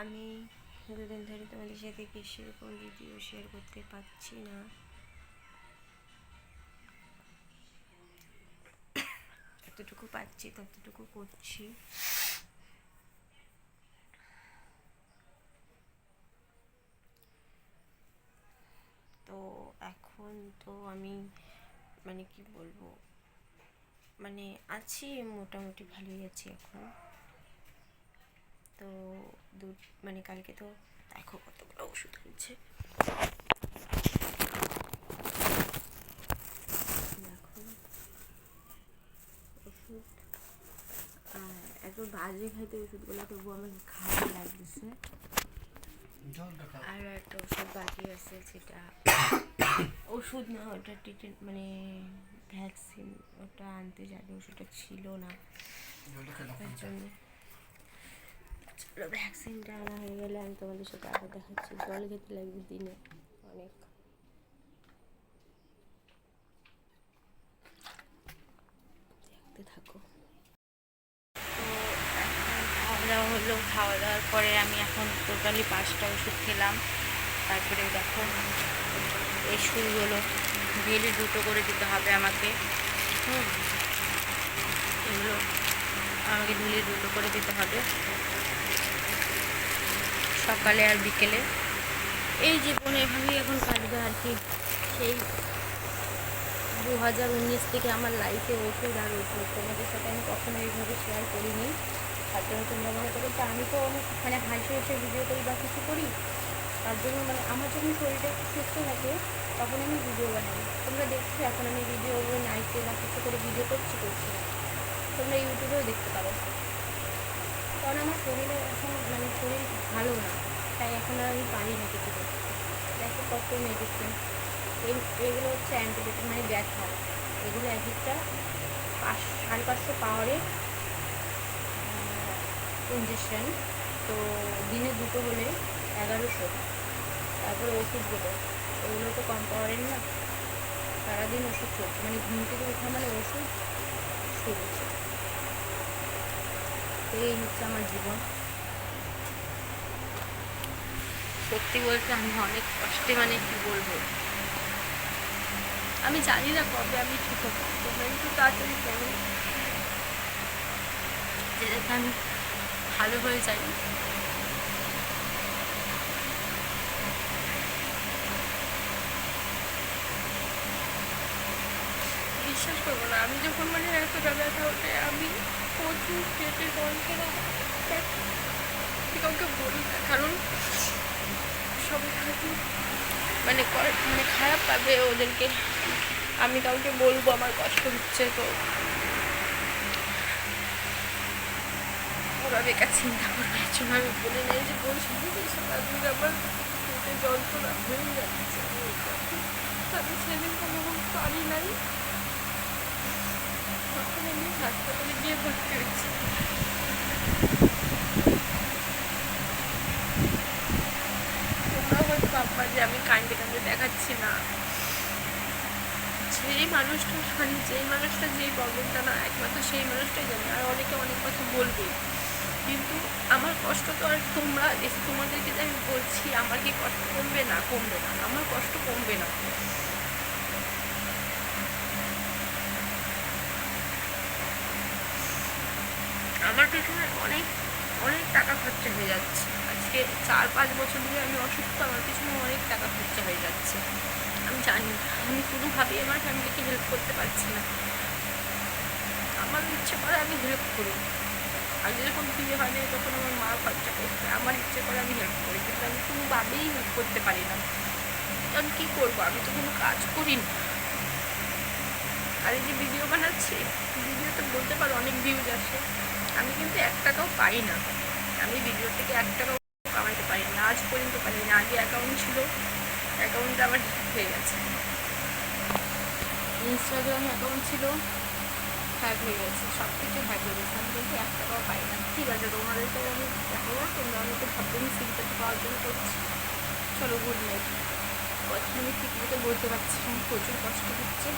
আমি দুদিন ধরে তোমাদের সাথে কৃষির কোন ভিডিও শেয়ার করতে পারছি না। যতটুকু পাচ্ছি ততটুকু করছি। তো এখন তো আমি মানে কি বলব মানে আছি, মোটামুটি ভালোই আছি এখন। তো দু মানে কালকে তো দেখো কতগুলো ওষুধ হয়েছে। দেখো ওষুধ। এত বাজে খাইতে ওষুধগুলো তবু আমার খারাপ লাগতেছে। আর একটা ওষুধ বাকি আছে যেটা ওষুধ না ওটা ট্রিটেন মানে ভ্যাকসিন ওটা আনতে যাবে ওষুধটা ছিল না। জন্য চলো ভ্যাকসিনটা আনা হয়ে গেলে আমি তোমাদের সাথে আবার দেখাচ্ছি জল খেতে লাগবে দিনে অনেক। খাওয়া দাওয়া হলো। খাওয়া দাওয়ার পরে আমি এখন টোটালি পাঁচটা ওষুধ খেলাম। তারপরে দেখো, এই সুইগুলো ডেলি দুটো করে দিতে হবে আমাকে। হুম। এগুলো আমাকে ডেলি দুটো করে দিতে হবে। সকালে আর বিকেলে। এই জীবন এভাবেই এখন কাটবে আর কি। সেই দু হাজার উনিশ থেকে আমার লাইফে ওষুধ আর ওষুধ। তোমাদের সাথে আমি কখনো এইভাবে শেয়ার করিনি। তার জন্য তোমরা মনে করো তো আমি তো মানে হাসি হেসে ভিডিও করি বা কিছু করি। তার জন্য মানে আমার যখন শরীরটা সুস্থ থাকে, তখন আমি ভিডিও বানাই। তোমরা দেখছ এখন আমি ভিডিও নাইটে বা কিছু করে ভিডিও করছি করছি তোমরা ইউটিউবেও দেখতে পারো। কারণ আমার শরীরে এখন মানে শরীর ভালো না তাই এখন আর আমি পারি না কিছু করতে দেখো কত মেডিসিন এগুলো হচ্ছে অ্যান্টিবায়োটিক মানে ব্যথা। এগুলো এক একটা পাঁচ, সাড়ে পাঁচশো পাওয়ারের ইঞ্জেকশন তো দিনে দুটো হলে এগারোশো। তারপরে ওষুধগুলো ওগুলো তো কম পাওয়ারের না। সারাদিন ওষুধ চলছে। মানে ঘুম থেকে ওঠা মানে ওষুধ শুরু এই হচ্ছে আমার জীবন। সত্যি বলতে আমি অনেক কষ্টে মানে কি বলব? আমি জানি না কবে আমি ঠিক হব, তোমরা একটু তাড়াতাড়ি করো আমি ভালো হয়ে যাই। বিশ্বাস করব না, আমি যখন মানে এতটা ব্যথা ওঠে আমি প্রচুর পেটে যন্ত্রণা হয়। কাউকে বলি না, কারণ সবাই মানে মানে খারাপ পাবে ওদেরকে। আমি কাউকে বলব, আমার কষ্ট হচ্ছে তো। ওরা বেকার চিন্তা করবে, এর জন্য আমি বলে নেই যে বলছি। সারাদিন আমার পেটে যন্ত্রণা হয়ে যাচ্ছে। আমি সেদিন কোনো পারি নাই। তখন আমি হাসপাতালে গিয়ে ভর্তি হয়েছি। যে আমি কান্দে কান্দে দেখাচ্ছি না। যেই মানুষটা মানে যেই মানুষটা যেই প্রবলেমটা না, একমাত্র সেই মানুষটাই জানে, আর অনেকে অনেক কথা বলবে। কিন্তু আমার কষ্ট তো আর তোমরা তোমাদেরকে যে আমি বলছি, আমার কি কষ্ট কমবে না? কমবে না, আমার কষ্ট কমবে না। আমার পেছনে অনেক অনেক টাকা খরচা হয়ে যাচ্ছে। আজকে চার পাঁচ বছর ধরে আমি অসুস্থ, আমার পিছনে অনেক টাকা খরচা হয়ে যাচ্ছে। আমি জানি আমি কোনোভাবেই আমার ফ্যামিলিকে হেল্প করতে পারছি না। আমার ইচ্ছে করে আমি হেল্প করি। আগে যখন বিয়ে হয়নি তখন আমার মা খরচা করতে, আমার ইচ্ছে করে আমি হেল্প করি, কিন্তু আমি কোনোভাবেই হেল্প করতে পারি না। কারণ কী করব? আমি তো কোনো কাজ করি না। আর এই যে ভিডিও বানাচ্ছি ভিডিওতে বলতে পারো অনেক ভিউজ আসে। আমি কিন্তু এক টাকাও পাই না। আমি ভিডিও থেকে এক টাকাও কামাইতে পারি না আজ পর্যন্ত পারি না আগে অ্যাকাউন্ট ছিল। অ্যাকাউন্টটা ঠিক হয়ে গেছে। ইনস্টাগ্রাম অ্যাকাউন্ট ছিল। হ্যাক হয়ে গেছে। সব কিছু হ্যাক হয়ে গেছে। আমি কিন্তু এক টাকাও পাই না। ঠিক আছে, তোমাদেরকে আমি দেখাবো। তোমরা অনেকে ভাববে আমি সিম্পাতি পাওয়ার জন্য করছি। চলো গুড নাইট কথা আমি ঠিক মতো বলতে পারছি প্রচুর কষ্ট হচ্ছে।